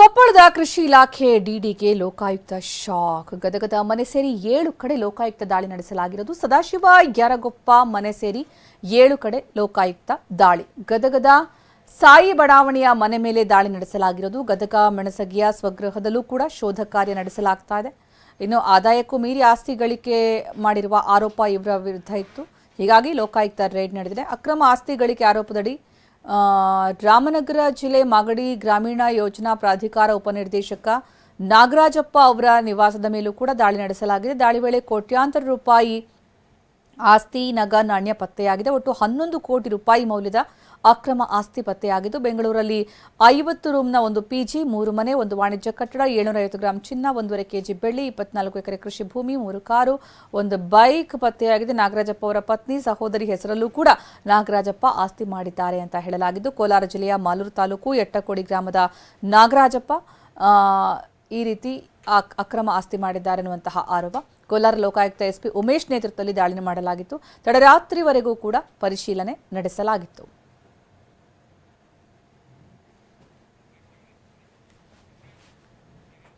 ಕೊಪ್ಪಳದ ಕೃಷಿ ಇಲಾಖೆ ಡಿಡಿಗೆ ಲೋಕಾಯುಕ್ತ ಶಾಕ್. ಗದಗದ ಮನೆ ಸೇರಿ ಏಳು ಕಡೆ ಲೋಕಾಯುಕ್ತ ದಾಳಿ ನಡೆಸಲಾಗಿರೋದು. ಸದಾಶಿವ, ಯರಗೊಪ್ಪ ಮನೆ ಸೇರಿ ಏಳು ಕಡೆ ಲೋಕಾಯುಕ್ತ ದಾಳಿ. ಗದಗದ ಸಾಯಿ ಬಡಾವಣೆಯ ಮನೆ ಮೇಲೆ ದಾಳಿ ನಡೆಸಲಾಗಿರೋದು. ಗದಗ, ಮೆಣಸಗಿಯ ಸ್ವಗೃಹದಲ್ಲೂ ಕೂಡ ಶೋಧ ಕಾರ್ಯ ನಡೆಸಲಾಗ್ತಾ ಇದೆ. ಇನ್ನು ಆದಾಯಕ್ಕೂ ಮೀರಿ ಆಸ್ತಿ ಗಳಿಕೆ ಮಾಡಿರುವ ಆರೋಪ ಇವರ ವಿರುದ್ಧ ಇತ್ತು. ಹೀಗಾಗಿ ಲೋಕಾಯುಕ್ತ ರೇಡ್ ನಡೆದಿದೆ. ಅಕ್ರಮ ಆಸ್ತಿ ಗಳಿಕೆ ಆರೋಪದಡಿ ರಾಮನಗರ ಜಿಲ್ಲೆ ಮಾಗಡಿ ಗ್ರಾಮೀಣ ಯೋಜನಾ ಪ್ರಾಧಿಕಾರ ಉಪನಿರ್ದೇಶಕ ನಾಗರಾಜಪ್ಪ ಅವರ ನಿವಾಸದ ಮೇಲೂ ಕೂಡ ದಾಳಿ ನಡೆಸಲಾಗಿದೆ. ದಾಳಿ ವೇಳೆ ಕೋಟ್ಯಾಂತರ ರೂಪಾಯಿ ಆಸ್ತಿ, ನಗ, ನಾಣ್ಯ ಪತ್ತೆಯಾಗಿದೆ. ಒಟ್ಟು ಹನ್ನೊಂದು ಕೋಟಿ ರೂಪಾಯಿ ಮೌಲ್ಯದ ಅಕ್ರಮ ಆಸ್ತಿ ಪತ್ತೆಯಾಗಿದ್ದು, ಬೆಂಗಳೂರಲ್ಲಿ ಐವತ್ತು ರೂಮ್ನ ಒಂದು ಪಿಜಿ ಮೂರು ಮನೆ, ಒಂದು ವಾಣಿಜ್ಯ ಕಟ್ಟಡ ಏಳ್ನೂರ ಐವತ್ತು ಗ್ರಾಂ ಚಿನ್ನ, ಒಂದೂವರೆ ಕೆಜಿ ಬೆಳ್ಳಿ, ಇಪ್ಪತ್ನಾಲ್ಕು ಎಕರೆ ಕೃಷಿ ಭೂಮಿ, ಮೂರು ಕಾರು, ಒಂದು ಬೈಕ್ ಪತ್ತೆಯಾಗಿದೆ. ನಾಗರಾಜಪ್ಪ ಅವರ ಪತ್ನಿ ಸಹೋದರಿ ಹೆಸರಲ್ಲೂ ಕೂಡ ನಾಗರಾಜಪ್ಪ ಆಸ್ತಿ ಮಾಡಿದ್ದಾರೆ ಅಂತ ಹೇಳಲಾಗಿದ್ದು, ಕೋಲಾರ ಜಿಲ್ಲೆಯ ಮಾಲೂರು ತಾಲೂಕು ಎಟ್ಟಕೋಡಿ ಗ್ರಾಮದ ನಾಗರಾಜಪ್ಪ ಈ ರೀತಿ ಅಕ್ರಮ ಆಸ್ತಿ ಮಾಡಿದ್ದಾರೆ ಎನ್ನುವಂತಹ ಆರೋಪ ಕೋಲಾರ ಲೋಕಾಯುಕ್ತ ಎಸ್ಪಿ ಉಮೇಶ್ ನೇತೃತ್ವದಲ್ಲಿ ದಾಳಿ ಮಾಡಲಾಗಿತ್ತು. ತಡರಾತ್ರಿವರೆಗೂ ಕೂಡ ಪರಿಶೀಲನೆ ನಡೆಸಲಾಗಿತ್ತು.